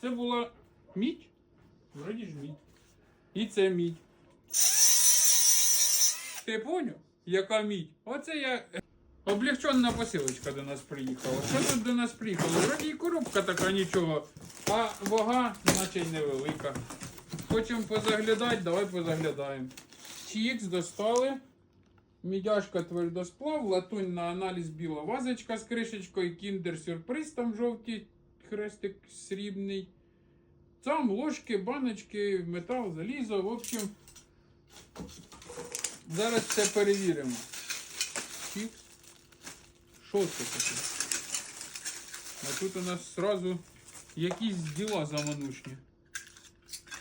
Це була мідь? Вроді ж мідь. І це мідь. Ти поняв? Яка мідь? Оце я. Облегченна посилочка до нас приїхала. Що тут до нас приїхало? Вроді і коробка така нічого, а вага, наче й невелика. Хочемо позаглядати, давай позаглядаємо. Чікс достали. Мідяшка твердосплав, латунь на аналіз біла вазочка з кришечкою, кіндер сюрприз, там жовтий хрестик срібний. Там ложки, баночки, метал, залізо. В общем, зараз це перевіримо. Що це таке? А тут у нас сразу якісь діла заманушні.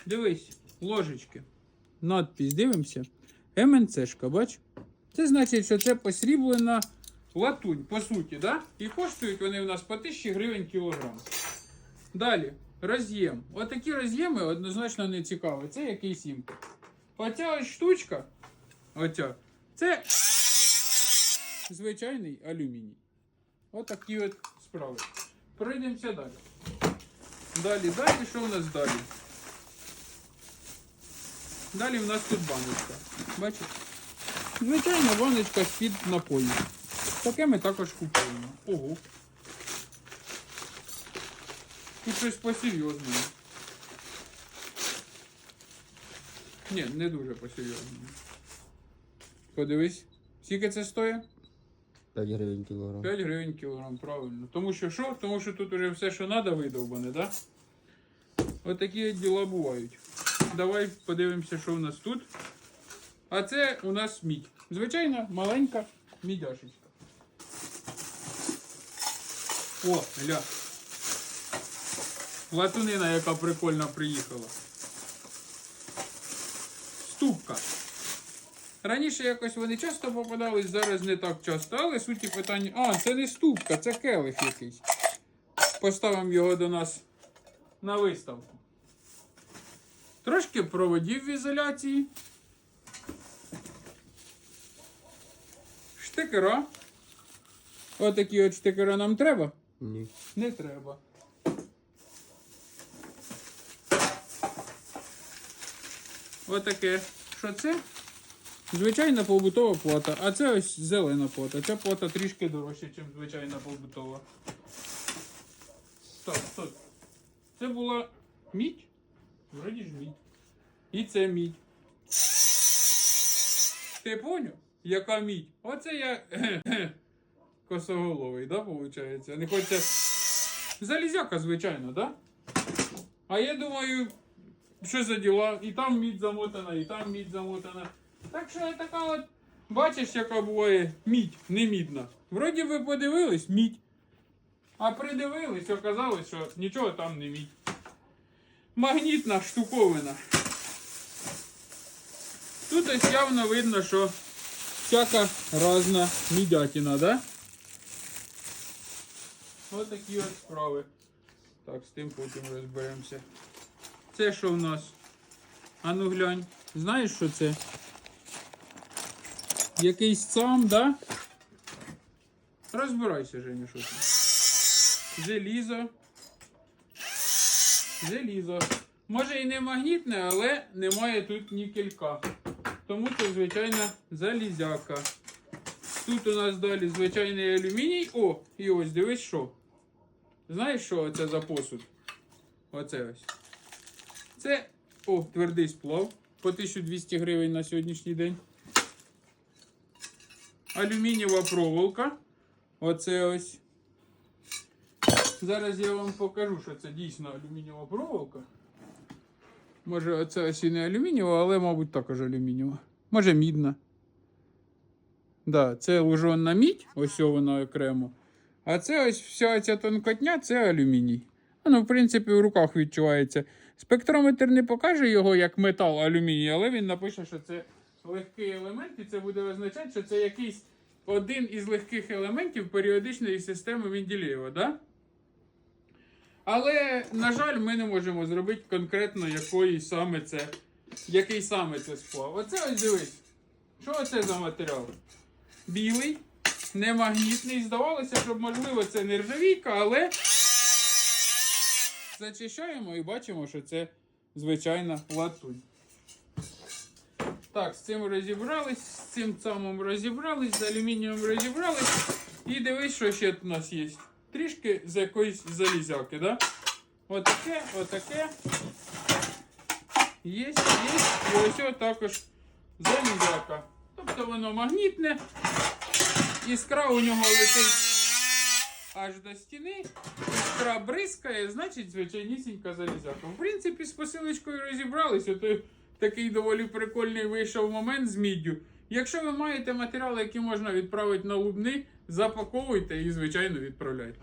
Дивись, ложечки. Надпись дивимося. МНЦшка, бач? Це значить, що це посріблена латунь, по суті, да? І коштують вони у нас по 1000 гривень кілограм. Далі, роз'єм. Отакі роз'єми однозначно не цікаві. Це якийсь імпорт. Оця ось штучка, оця, це звичайний алюміній. Отакі от справи. Пройдемося далі. Далі, далі, що у нас далі? Далі в нас тут баночка. Бачите? Звичайна баночка з-під напою. Таке ми також купуємо. Ого. Тут щось посерйозному. Ні, не дуже посерйозному. Подивись, скільки це стоїть? 5 гривень кілограм. 5 гривень кілограм, правильно. Тому що що? Тому що тут уже все, що треба, видовбане, так? Да? Отакі от діла бувають. Давай подивимося, що у нас тут. А це у нас мідь. Звичайна маленька мідяшечка. О, гля. Латунина, яка прикольно приїхала. Ступка. Раніше якось вони часто попадались, зараз не так часто, але суті питання. А, це не ступка, це келих якийсь. Поставимо його до нас на виставку. Трошки проводів в ізоляції. Штикера. Отакі от штикера нам треба? Ні. Не треба. Отаке. Що це? Звичайна побутова плата. А це ось зелена плата. Ця плата трішки дорожча, ніж звичайна побутова. Стоп, стоп. Це була мідь? Вроді ж мідь. І це мідь. Ти поняв? Яка мідь? Оце я косоголовий, да, виходить? Не хочеться. Залізяка, звичайно, да? А я думаю, що за діла? І там мідь замотана, і там мідь замотана. Так що така от, бачиш, яка буває мідь, не мідна. Вроді ви подивились, мідь. А придивились, оказалось, що нічого там не мідь. Магнітна штуковина. Тут ось явно видно, що всяка разна мідятина, да? Ось такі от справи. Так, з тим потім розберемося. Це що в нас? А ну глянь. Знаєш, що це? Якийсь сам, да? Розбирайся, Женя, що це. Желізо. Желізо. Може і не магнітне, але немає тут нікелька. Тому це звичайна залізяка. Тут у нас далі звичайний алюміній. О, і ось дивись що. Знаєш, що це за посуд? Оце ось. Це о, твердий сплав по 1200 гривень на сьогоднішній день. Алюмінієва проволока. Оце ось. Зараз я вам покажу, що це дійсно алюмінієва проволока. Може, оце ось і не алюмінієва, але, мабуть, також алюмінієва. Може, мідна. Да, це лужонна мідь, ось вона окремо. А це ось вся ця тонкотня це алюміній. Ну, в принципі, в руках відчувається. Спектрометр не покаже його як метал алюміній, але він напише, що це легкий елемент, і це буде означати, що це якийсь один із легких елементів періодичної системи Менделєєва, да? Але, на жаль, ми не можемо зробити конкретно якої саме це, який саме це сплав. Оце ось дивись. Що це за матеріал? Білий, немагнітний. Здавалося, що можливо це нержавійка, але Зачищаємо і бачимо, що це звичайна латунь. Так, з цим розібрались, з цим самим розібрались, з алюмінієм розібрались. І дивись, що ще у нас є. Трішки з якоїсь залізяки, да? Отаке, отаке. Є, є. І ось також залізяка. Тобто воно магнітне. Іскра у нього летить аж до стіни. Іскра бризкає, значить, звичайнісінька залізяка. В принципі, з посилочкою розібралися, то такий доволі прикольний вийшов момент з міддю. Якщо ви маєте матеріали, які можна відправити на лубни, запаковуйте і, звичайно, відправляйте.